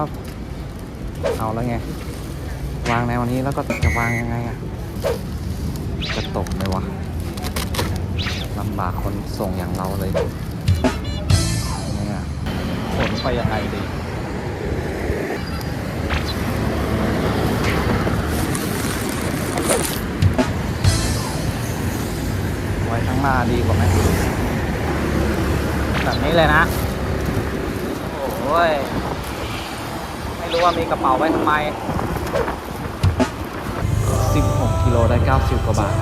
ครับเอาแล้วไง วางในวันนี้แล้วก็จะวางยังไงอะจะตกไหมวะลำบากคนส่งอย่างเราเลยเนี่ยขนไปยังไงดีไว้ข้างหน้าดีกว่าไหมแบบนี้เลยนะ โอ้ย ไม่รู้ว่ามีกระเป๋าไว้ทำไม 16กิโลได้ 90 กว่าบาท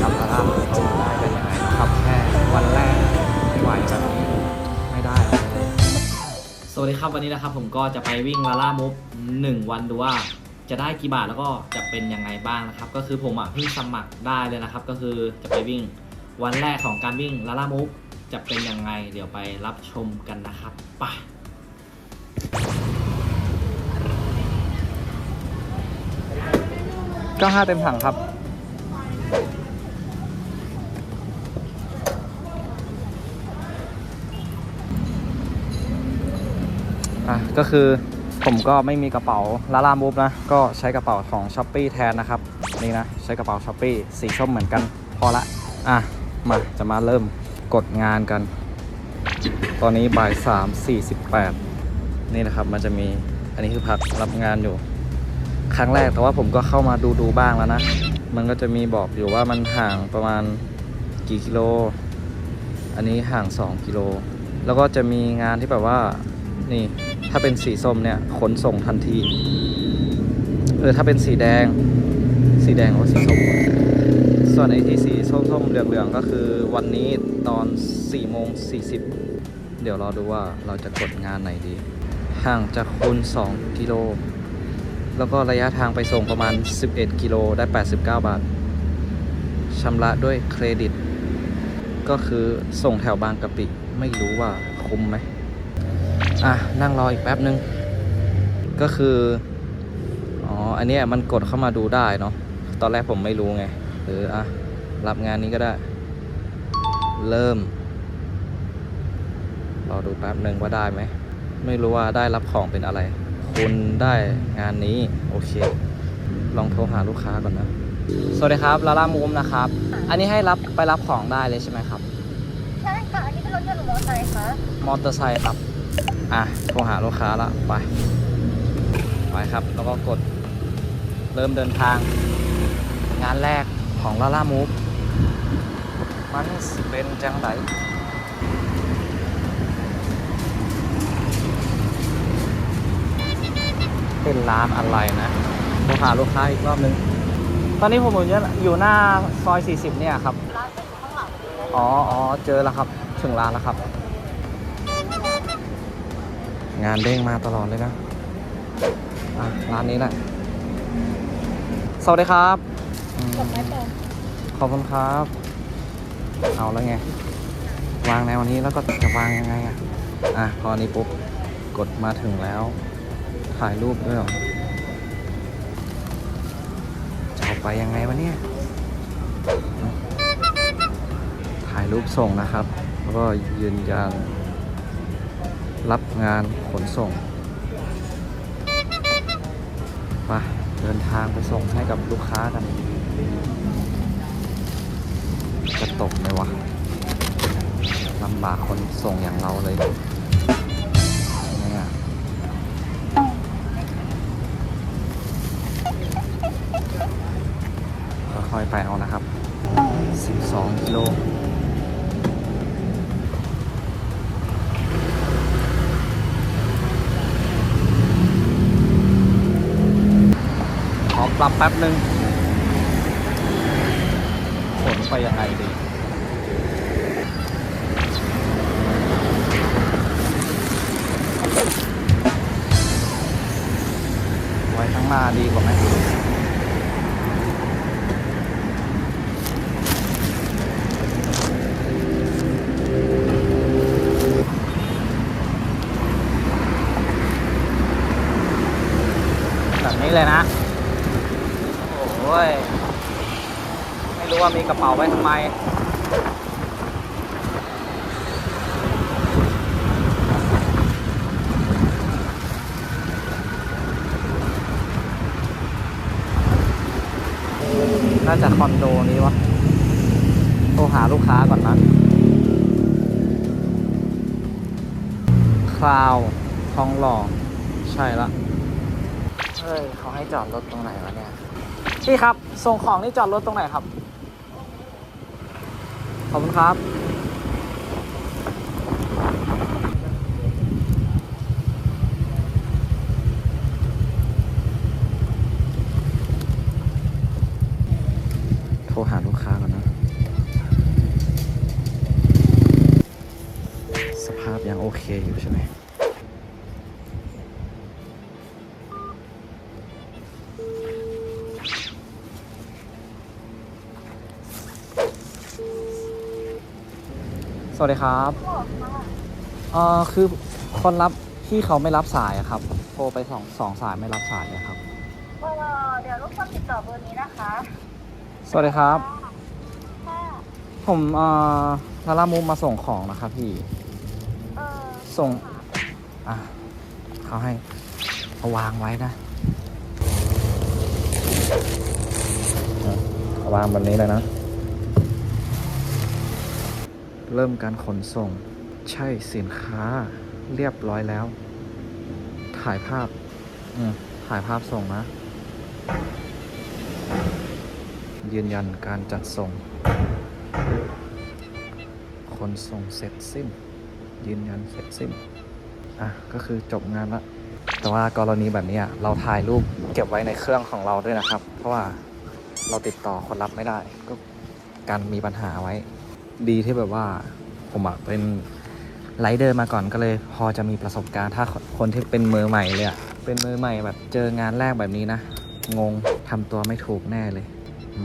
ทำแล้วเอาได้กันยังไงนะครับแค่วันแรกไม่ไหวแบบนี้ไม่ได้เลยสวัสดีครับวันนี้นะครับ ผมก็จะไปวิ่งลาล่ามุฟหนึ่งวันดูว่าจะได้กี่บาทแล้วก็จะเป็นยังไงบ้างนะครับ ก็คือผมอะเพิ่งสมัครได้เลยนะครับ ก็คือจะไปวิ่งวันแรกของการวิ่งลาล่ามุฟจะเป็นยังไง เดี๋ยวไปรับชมกันนะครับไป ก็ห้าเต็มถังครับ อะ ก็คือผมก็ไม่มีกระเป๋าลาลามูฟนะ ก็ใช้กระเป๋าของ s h อ p e e แทนนะครับ นี่นะ ใช้กระเป๋า s h อ p e e สีส้มเหมือนกัน พอละ อะ มา จะมาเริ่มกดงานกัน ตอนนี้บ่ายสามสี่สิบแปดนี่นะครับ มันจะมี อันนี้คือพักรับงานอยู่ ครั้งแรกแต่ว่าผมก็เข้ามาดูดูบ้างแล้วนะ มันก็จะมีบอกอยู่ว่ามันห่างประมาณกี่กิโล อันนี้ห่าง 2 กิโล แล้วก็จะมีงานที่แบบว่านี่ถ้าเป็นสีส้มเนี่ยขนส่งทันที เออถ้าเป็นสีแดง สีแดงหรือว่าสีส้ม ส่วนไอ้ที่สีส้มๆเหลืองๆก็คือวันนี้ตอน4โมง40เดี๋ยวรอดูว่าเราจะกดงานไหนดี ห่างจากคุณ 2 กิโล แล้วก็ระยะทางไปส่งประมาณ 11 กิโลได้ 89 บาทชำระด้วยเครดิต ก็คือส่งแถวบางกะปิ ไม่รู้ว่าคุ้มไหมอะ นั่งรออีกแป๊บนึง ก็คือ อ๋อ อันนี้มันกดเข้ามาดูได้เนาะตอนแรกผมไม่รู้ไง หรืออะ รับงานนี้ก็ได้ เริ่ม รอดูแป๊บหนึ่งว่าได้ไหม ไม่รู้ว่าได้รับของเป็นอะไร คุณได้งานนี้ โอเค ลองโทรหาลูกค้าก่อนนะ สวัสดีครับลาล่ามูมนะครับ อันนี้ให้รับไปรับของได้เลยใช่ไหมครับ ใช่ค่ะ อันนี้เป็นรถยนต์หรือมอเตอร์ไซค์คะ มอเตอร์ไซค์ครับ อะ โทรหาลูกค้าละ ไป ไปครับ แล้วก็กด เริ่มเดินทาง งานแรกของลาล่ามูฟมันสิเป็นจังได เป็นร้านอะไรนะโทรหาลูกค้าอีกรอบนึง ตอนนี้ผมอยู่อยู่หน้าซอย 40 เนี่ยครับ ร้านเป็นอยู่ข้างหลังเลยอ๋ออ๋อเจอแล้วครับ ถึงร้านแล้วครับ งานเด้งมาตลอดเลยนะอะร้านนี้แหละสวัสดีครับอืมกดไม้แปลงขอบคุณครับ เอาแล้วไง วางในวันนี้แล้วก็จะวางยังไงอะ อะ พออันนี้ปุ๊บ กดมาถึงแล้ว ถ่ายรูปด้วยหรอจะเอาไปยังไงวะเนี่ย ถ่ายรูปส่งนะครับ แล้วก็ยืนยันรับงานขนส่งไปเดินทางไปส่งให้กับลูกค้ากัน จะตกไหมวะลำบากคนส่งอย่างเราเลย บแป๊บนึงขนไปยังไงดีไว้ข้างหน้าดีกว่าไหมแบบนี้เลยนะ เวยไม่รู้ว่ามีกระเป๋าไว้ทำไม น่าจะคอนโดนี้วะ โทรหาลูกค้าก่อนนะคราวทองหล่อ ใช่ละ เฮ้ย เขาให้จอดรถตรงไหนวะเนี่ย พี่ครับ ส่งของนี่จอดรถตรงไหนครับ ขอบคุณครับ โทรหาลูกค้าก่อนนะ สภาพยังโอเคอยู่ใช่ไหม สวัสดีครับบอกค่ะเอ่อคือคนรับที่เขาไม่รับสายอะครับ โทรไปสองสองสายไม่รับสายเลยครับ เออเดี๋ยวรบกวนติดต่อเบอร์นี้นะคะสวัสดีครับ ค่ะผมเอ่อลาลามูมาส่งของนะครับพี่ เออส่ง อะเขาให้เอาวางไว้นะเอาวางแบบนี้เลยนะ เริ่มการขนส่ง ใช่สินค้า เรียบร้อยแล้ว ถ่ายภาพ อืมถ่ายภาพส่งนะ ยืนยันการจัดส่ง ขนส่งเสร็จสิ้น ยืนยันเสร็จสิ้น อะ ก็คือจบงานละแต่ว่ากรณีแบบนี้เราถ่ายรูปเก็บไว้ในเครื่องของเราด้วยนะครับ เพราะว่าเราติดต่อคนรับไม่ได้ ก็การมีปัญหาไว้ ดีที่แบบว่าผมอะเป็นไลเดอร์มาก่อนก็เลย พอจะมีประสบการณ์ถ้าคนที่เป็นมือใหม่เลยอะเป็นมือใหม่แบบเจองานแรกแบบนี้นะ งงทำตัวไม่ถูกแน่เลย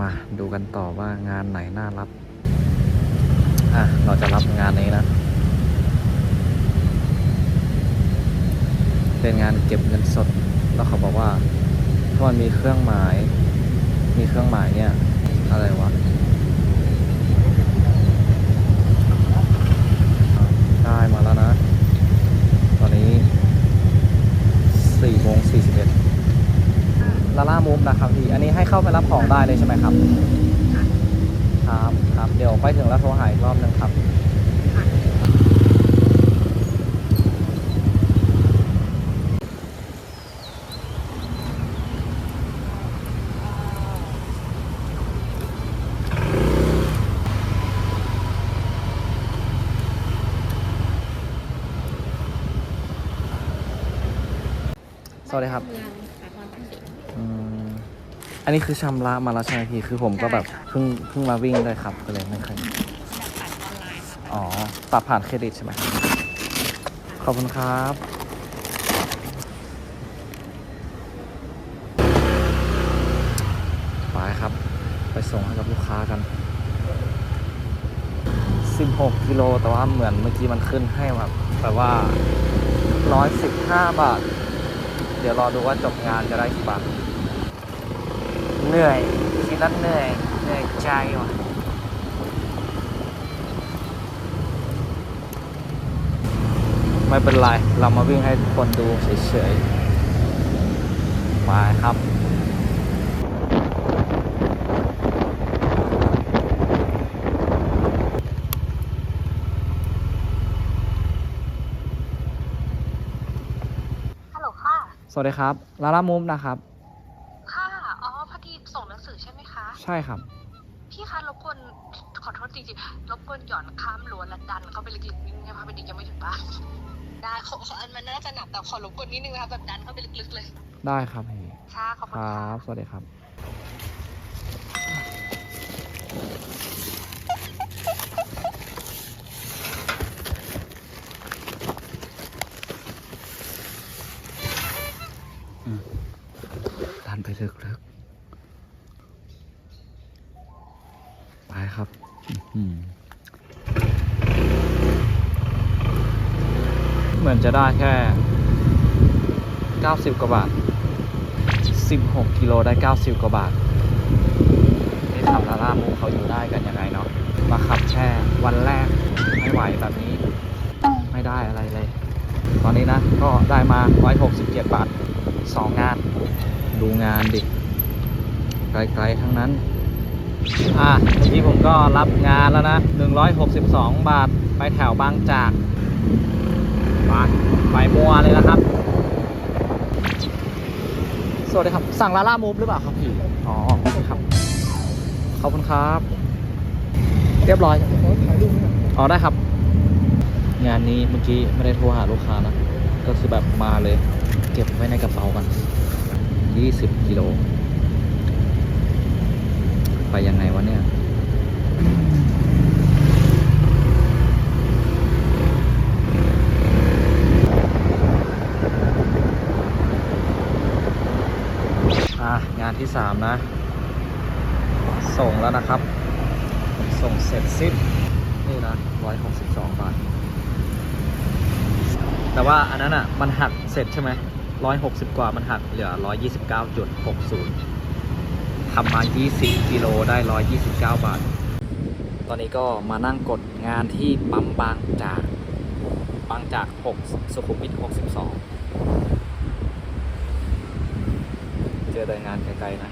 มาดูกันต่อว่างานไหนน่ารับ อะ เราจะรับงานนี้นะ เป็นงานเก็บเงินสด แล้วเขาบอกว่าถ้ามันมีเครื่องหมาย มีเครื่องหมายเนี่ย อะไรวะ ได้มาแล้วนะ ตอนนี้4โม ง41ลาล่ามูฟนะครับพี่ อันนี้ให้เข้าไปรับของได้เลยใช่ไหมครับ ครับ ครับ เดี๋ยวไปถึงแล้วโทรหาอีกรอบนึงครับ สวัสดีครับอืมอันนี้คือชำระมาแล้วใช่ไหมพี่ คือผมก็แบบเพิ่งเพิ่งมาวิ่งด้วยครับ ก็เลยไม่เคยอ๋อปรับผ่านเครดิตใช่ไหมครับขอบคุณครับ ไปครับ ไปส่งให้กับลูกค้ากัน 16 กิโล แต่ว่าเหมือนเมื่อกี้มันขึ้นให้แบบแบบว่า 115 บาท เดี๋ยวรอดูว่าจบงานจะได้กี่บาทเหนื่อยคิดแล้วเหนื่อยเหนื่อยใจว่ะไม่เป็นไร เรามาวิ่งให้คนดูเฉยๆมาครับ ฮัลโหลค่ะ สวัสดีครับลาล่ามูฟนะครับ ค่ะ อ๋อ พอดีส่งหนังสือใช่ไหมคะ ใช่ครับ พี่คะรบกวนขอโทษจริงๆรบกวนหย่อนข้ามรั้วและดันเข้าไปลึกๆนิดนึงนะคะพอดียังไม่ถึงบ้าน ได้ขอขออันมันน่าจะหนักแต่ขอรบกวนนิดนึงนะคะแบบดันเข้าไปลึกๆเลย ได้ครับพี่ค่ะขอบคคุณรัค่ะ บ สวัสดีครับ ดันไปลึกๆ ไปครับเหมือนจะได้แค่ 90 กว่าบาท 16 กิโลได้ 90 กว่าบาทนี่ขับลาล่ามูเขาอยู่ได้กันยังไงเนาะ มาขับแค่วันแรกไม่ไหวแบบนี้ ไม่ได้อะไรเลย ตอนนี้นะ ก็ได้มา 167 บาท 2งาน ดูงานดิ ไกลๆทั้งนั้น อะเมื่อกี้ผมก็รับงานแล้วนะ 162 บาท ไปแถวบางจากไปไปมัวเลยนะครับ สวัสดีครับ สั่งลาล่ามูฟหรือเปล่าครับพี่ อ๋อโอเคครับ ขอบคุณครับ เรียบร้อยอ๋อได้ครับ งานนี้เมื่อกี้ไม่ได้โทรหาลูกค้านะ ก็คือแบบมาเลย เก็บไว้ในกระเป๋ากัน20กิโล ไปยังไงวะเนี่ยงานที่สามนะ ส่งแล้วนะครับ ส่งเสร็จสิ้นนี่นะ 162 บาท แต่ว่าอันนั้นอะ มันหักเสร็จใช่ไหม 160 กว่ามันหักเหลือ 129.60ทำมา 20 กิโลได้ 129 บาท ตอนนี้ก็มานั่งกดงานที่ปั๊มบางจากบางจาก 6 สุขุมวิท 62 เจอแต่งานไกลๆนะ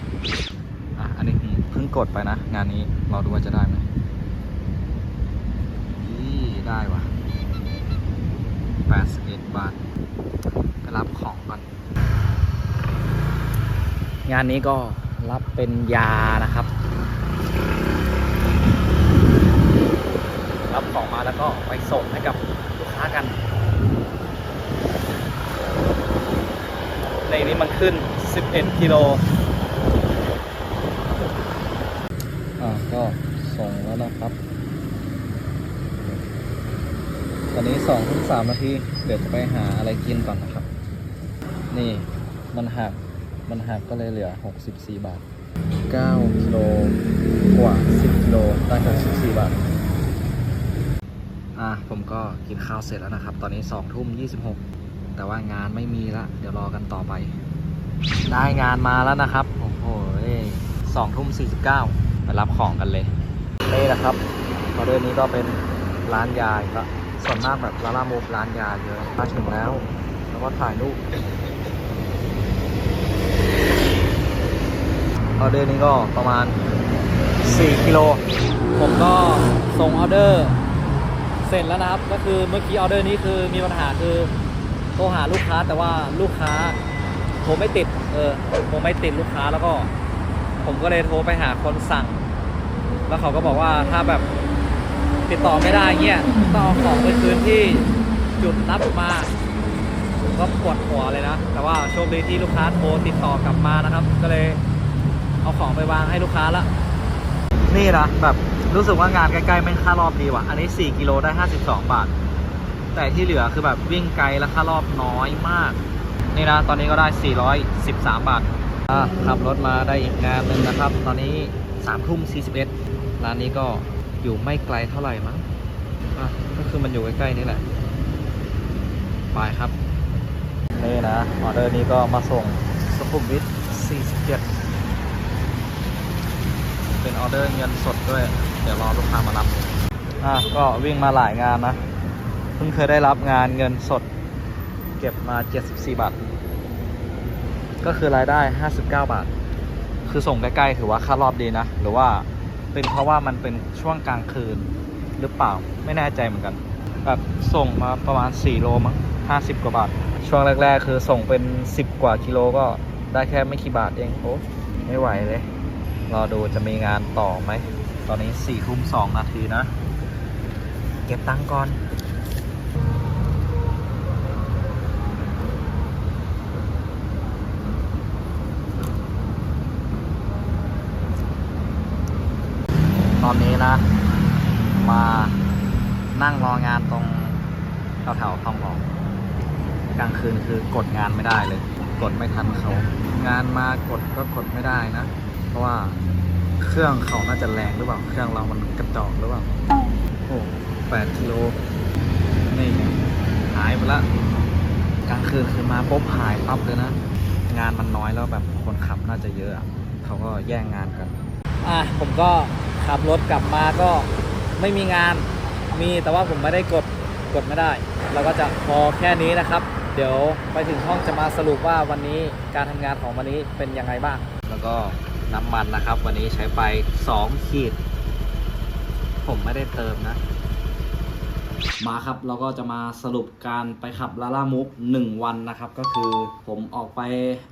อะ อันนี้เพิ่งกดไปนะ งานนี้เราดูว่าจะได้ไหมนี่ได้ว่ะ 81 บาท ไปรับของก่อน งานนี้ก็รับเป็นยานะครับ รับของมาแล้วก็ไปส่งให้กับลูกค้ากัน ในนี้มันขึ้น 11 กิโลอ่าก็ส่งแล้วนะครับ ต อนนี้สองถึงสามนาทีเดี๋ยวจะไปหาอะไรกินก่อนนะครับ นี่มันหักมันหักก็เลยเหลือ 64 บาท 9กิโลกว่า 10กิโลได้64บาท อะผมก็กินข้าวเสร็จแล้วนะครับ ตอนนี้2ทุ่ม26 แต่ว่างานไม่มีละ เดี๋ยวรอกันต่อไป ได้งานมาแล้วนะครับ โอ้โหสองทุ่มสี่สิบเก้าไปรับของกันเลย นี่นะครับออเดอร์นี้ก็เป็นร้านยาอีกละ ส่วนมากแบบร้านลาโมูฟร้านยาเยอะมาถึงแล้ว แล้วก็ถ่ายรูปออเดอร์นี้ก็ประมาณ 4 กิโล ผมก็ส่งออเดอร์เสร็จแล้วนะครับ ก็คือเมื่อกี้ออเดอร์นี้คือมีปัญหาคือโทรหาลูกค้าแต่ว่าลูกค้าโทรไม่ติด เออโทรไม่ติดลูกค้าแล้วก็ ผมก็เลยโทรไปหาคนสั่ง แล้วเขาก็บอกว่าถ้าแบบ ติดต่อไม่ได้เงี้ยต้องเอาของไปคืนที่จุดรับมาผมก็ปวดหัวเลยนะ แต่ว่าโชคดีที่ลูกค้าโทรติดต่อกลับมานะครับ ก็เลยเอาของไปวางให้ลูกค้าละ นี่นะแบบรู้สึกว่างานใกล้ๆไม่ค่ารอบดีว่ะ อันนี้ 4 กิโลได้ 52 บาท แต่ที่เหลือคือแบบวิ่งไกลแล้วค่ารอบน้อยมาก นี่นะ ตอนนี้ก็ได้ 413 บาทขับรถมาได้อีกงานหนึ่งนะครับ ตอนนี้3ทุ่ม41ร้านนี้ก็ อยู่ไม่ไกลเท่าไหร่มั้งอะก็คือมันอยู่ใกล้ๆนี่แหละไปครับนี่นะออเดอร์นี้ก็มาส่งสุขุมวิท47 เป็นออเดอร์เงินสดด้วย เดี๋ยวรอลูกค้ามารับอะก็วิ่งมาหลายงานนะ เพิ่งเคยได้รับงานเงินสด เก็บมา 74 บาท ก็คือรายได้ 59 บาท คือส่งใกล้ๆ ถือว่าค่ารอบดีนะ หรือว่า เป็นเพราะว่ามันเป็นช่วงกลางคืนหรือเปล่าไม่แน่ใจเหมือนกัน แบบส่งมาประมาณ 4 โลมั้ง50 กว่าบาท ช่วงแรก ๆ คือส่งเป็น 10 กว่ากิโลก็ได้แค่ไม่กี่บาทเองโอ้ไม่ไหวเลย รอดูจะมีงานต่อไหม ตอนนี้4ทุ่ม2นาทีนะ เก็บตังก่อน อนนี้นะ มานั่งรองานตรงแถวๆทองหล่อกลางคืนคือกดงานไม่ได้เลย กดไม่ทันเขางานมากดก็กดไม่ได้นะ เพราะว่าเครื่องเขาน่าจะแรงหรือเปล่า เครื่องเรามันกระจอกหรือเปล่า โอ้แปดกิโล นี่หายไปละ กลางคืนคือมาปุ๊บหายปั๊บเลยนะ งานมันน้อยแล้วแบบคนขับน่าจะเยอะ เขาก็แย่งงานกัน อะผมก็ ขับรถกลับมาก็ไม่มีงานมีแต่ว่าผมไม่ได้กดกดไม่ได้ เราก็จะพอแค่นี้นะครับ เดี๋ยวไปถึงห้องจะมาสรุปว่าวันนี้การทำงานของวันนี้เป็นยังไงบ้าง แล้วก็น้ำมันนะครับ วันนี้ใช้ไป2ขีด ผมไม่ได้เติมนะ มาครับเราก็จะมาสรุปการไปขับลาล่ามุก1วันนะครับ ก็คือผมออกไป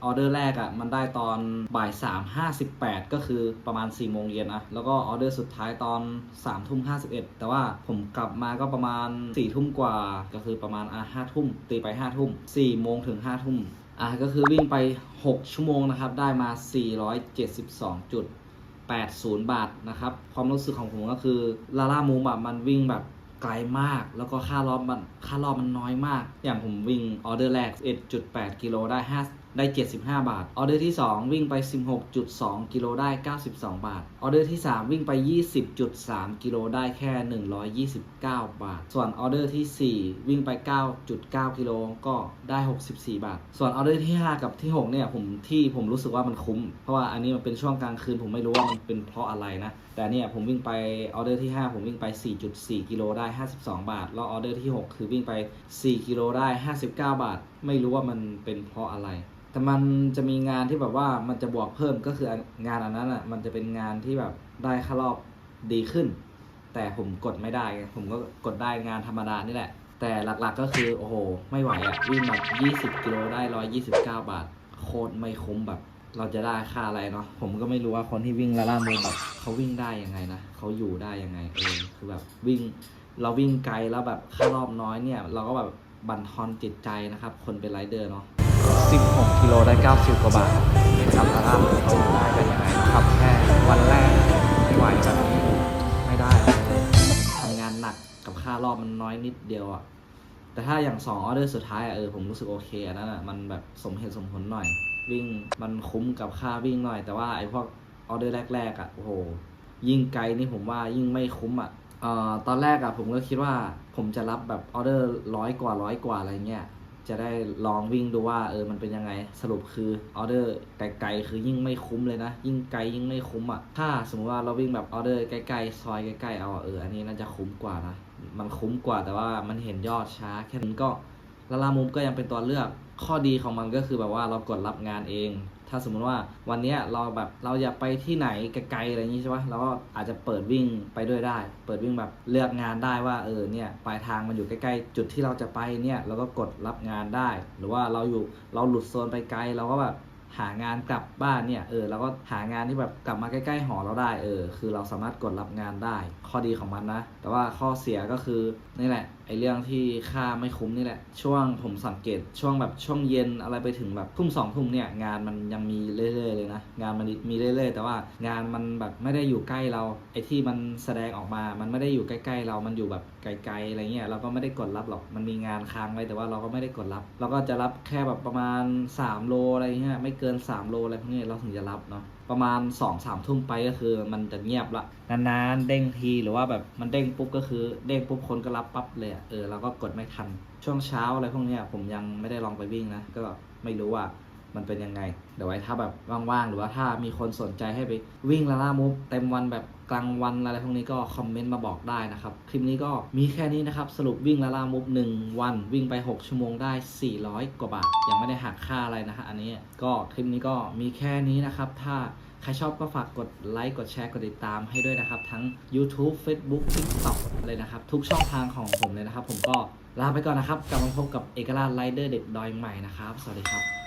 ออเดอร์แรกอะ่ะมันได้ตอนบ่าย3 58 ก็คือประมาณ 4 โมงเย็นนะแล้วก็ออเดอร์สุดท้ายตอน3ทุ่ม51 แต่ว่าผมกลับมาก็ประมาณ4ทุ่มกว่า ก็คือประมาณอะ5ทุ่มตีไป5ทุ่ม4โมงถึง5ทุ่มอะก็คือวิ่งไป 6 ชั่วโมงนะครับ ได้มา 472จุด80 บาทนะครับ ความรู้สึกของผมก็คือลาล่ามูมอะมันวิ่งแบบ ไกลมาก แล้วก็ค่ารอบมันค่ารอบมันน้อยมาก อย่างผมวิ่งออเดอร์แรก 1.8 กิโลได้ 5 ได้ 75 บาท ออเดอร์ที่ 2 วิ่งไป 16.2 กิโลได้ 92 บาท ออเดอร์ที่ 3 วิ่งไป 20.3 กิโลได้แค่ 129 บาท ส่วนออเดอร์ที่ 4 วิ่งไป 9.9 กิโลก็ได้ 64 บาท ส่วนออเดอร์ที่ 5 กับที่ 6 เนี่ยผมที่ผมรู้สึกว่ามันคุ้ม เพราะว่าอันนี้มันเป็นช่วงกลางคืนผมไม่รู้ว่ามันเป็นเพราะอะไรนะ แต่เนี่ยผมวิ่งไปออเดอร์ที่ 5 ผมวิ่งไป 4.4 กิโลได้ 52 บาท แล้วออเดอร์ที่ 6 คือวิ่งไป 4 กิโลได้ 59 บาทไม่รู้ว่ามันเป็นเพราะอะไร แต่มันจะมีงานที่แบบว่ามันจะบวกเพิ่มก็คืองานอันนั้นอะมันจะเป็นงานที่แบบได้ค่ารอบดีขึ้น แต่ผมกดไม่ได้ไงผมก็กดได้งานธรรมดานี่แหละ แต่หลักๆก็คือโอ้โห ไม่ไหวอะวิ่งแบบ 20 กิโลได้ 129 บาท โคตรไม่คุ้มแบบ เราจะได้ค่าอะไรเนาะผมก็ไม่รู้ว่าคนที่วิ่งลาล่ามูแบบเขาวิ่งได้ยังไงนะเขาอยู่ได้ยังไงเออคือแบบวิ่งเราวิ่งไกลแล้วแบบค่ารอบน้อยเนี่ย เราก็แบบ บั่นทอนจิตใจนะครับ คนเป็นไรเดอร์เนาะ 16 กิโลได้ 90 กว่าบาทขับลาล่ามูเขาได้กันยังไงขับแค่วันแรกไม่ไหวแบบนี้ไม่ได้ทำงานหนักกับค่ารอบมันน้อยนิดเดียวอะแต่ถ้าอย่างสองออเดอร์สุดท้ายอะเออผมรู้สึกโอเคอันนั้นอะมันแบบสมเหตุสมผลหน่อย วิ่งมันคุ้มกับค่าวิ่งหน่อย แต่ว่าไอพวกออเดอร์แรกๆอะโอ้โหยิ่งไกลนี่ผมว่ายิ่งไม่คุ้มอะเอ่อตอนแรกอะผมก็คิดว่า ผมจะรับแบบออเดอร์ร้อยกว่าร้อยกว่าอะไรเงี้ยจะได้ลองวิ่งดูว่าเออมันเป็นยังไงสรุปคือออเดอร์ไกลๆคือยิ่งไม่คุ้มเลยนะ ยิ่งไกลยิ่งไม่คุ้มอะถ้าสมมติว่าเราวิ่งแบบออเดอร์ใกล้ๆซอยใกล้ๆเอาอะเอออันนี้น่าจะคุ้มกว่านะมันคุ้มกว่าแต่ว่ามันเห็นยอดช้า แค่นั้นก็ลาลามุมก็ยังเป็นตัวเลือกข้อดีของมันก็คือแบบว่าเรากดรับงานเอง ถ้าสมมุติว่าวันนี้เราแบบเราอยากไปที่ไหนไกลๆอะไรอย่างงี้ใช่ปะเราก็อาจจะเปิดวิ่งไปด้วยได้ เปิดวิ่งแบบเลือกงานได้ว่าเออเนี่ยปลายทางมันอยู่ใกล้ๆ จุดที่เราจะไปเนี่ยเราก็กดรับงานได้ หรือว่าเราอยู่เราหลุดโซนไปไกลเราก็แบบหางานกลับบ้านเนี่ยเออเราก็หางานที่แบบกลับมาใกล้ๆหอเราได้เออคือเราสามารถกดรับงานได้ ข้อดีของมันนะ แต่ว่าข้อเสียก็คือนี่แหละ ไอเรื่องที่ค่าไม่คุ้มนี่แหละ ช่วงผมสังเกตช่วงแบบช่วงเย็นอะไรไปถึงแบบทุ่มสองทุ่มเนี่ยงานมันยังมีเรื่อยๆเลยนะ งานมันมีเรื่อยๆ แต่ว่างานมันแบบไม่ได้อยู่ใกล้เรา ไอที่มันแสดงออกมา มันไม่ได้อยู่ใกล้ๆเรา มันอยู่แบบไกลๆอะไรเงี้ยเราก็ไม่ได้กดรับหรอก มันมีงานค้างไว้แต่ว่าเราก็ไม่ได้กดรับ เราก็จะรับแค่แบบประมาณ 3 โลอะไรเงี้ยไม่เกิน 3 โลอะไรพวกนี้เราถึงจะรับเนาะ ประมาณ2อสามทุ่มไปก็คือ มันจะเงียบละนานๆเด้งทีหรือว่าแบบมันเด้งปุ๊บก็คือ เด้งปุ๊บคนก็รับปั๊บเลยเออเราก็กดไม่ทัน ช่วงเช้าอะไรพวกเนี้ยผมยังไม่ได้ลองไปวิ่งนะก็ไม่รู้ว่า มันเป็นยังไง เดี๋ยวไว้ถ้าแบบว่างๆ หรือว่าถ้ามีคนสนใจให้ไปวิ่งลาล่ามูฟเต็มวันแบบกลางวันอะไรพวกนี้ก็คอมเมนต์มาบอกได้นะครับ คลิปนี้ก็มีแค่นี้นะครับ สรุปวิ่งลาล่ามูฟ1วัน วิ่งไป 6 ชั่วโมงได้ 400 กว่าบาท ยังไม่ได้หักค่าอะไรนะฮะอันนี้ก็คลิปนี้ก็มีแค่นี้นะครับ ถ้าใครชอบก็ฝากกดไลค์ กดแชร์ กดติดตามให้ด้วยนะครับ ทั้ง YouTube Facebook TikTok เลยนะครับ ทุกช่องทางของผมเลยนะครับ ผมก็ลาไปก่อนนะครับ กลับมาพบกับเอกราชไรเดอร์เด็กดอยใหม่นะครับ สวัสดีครับ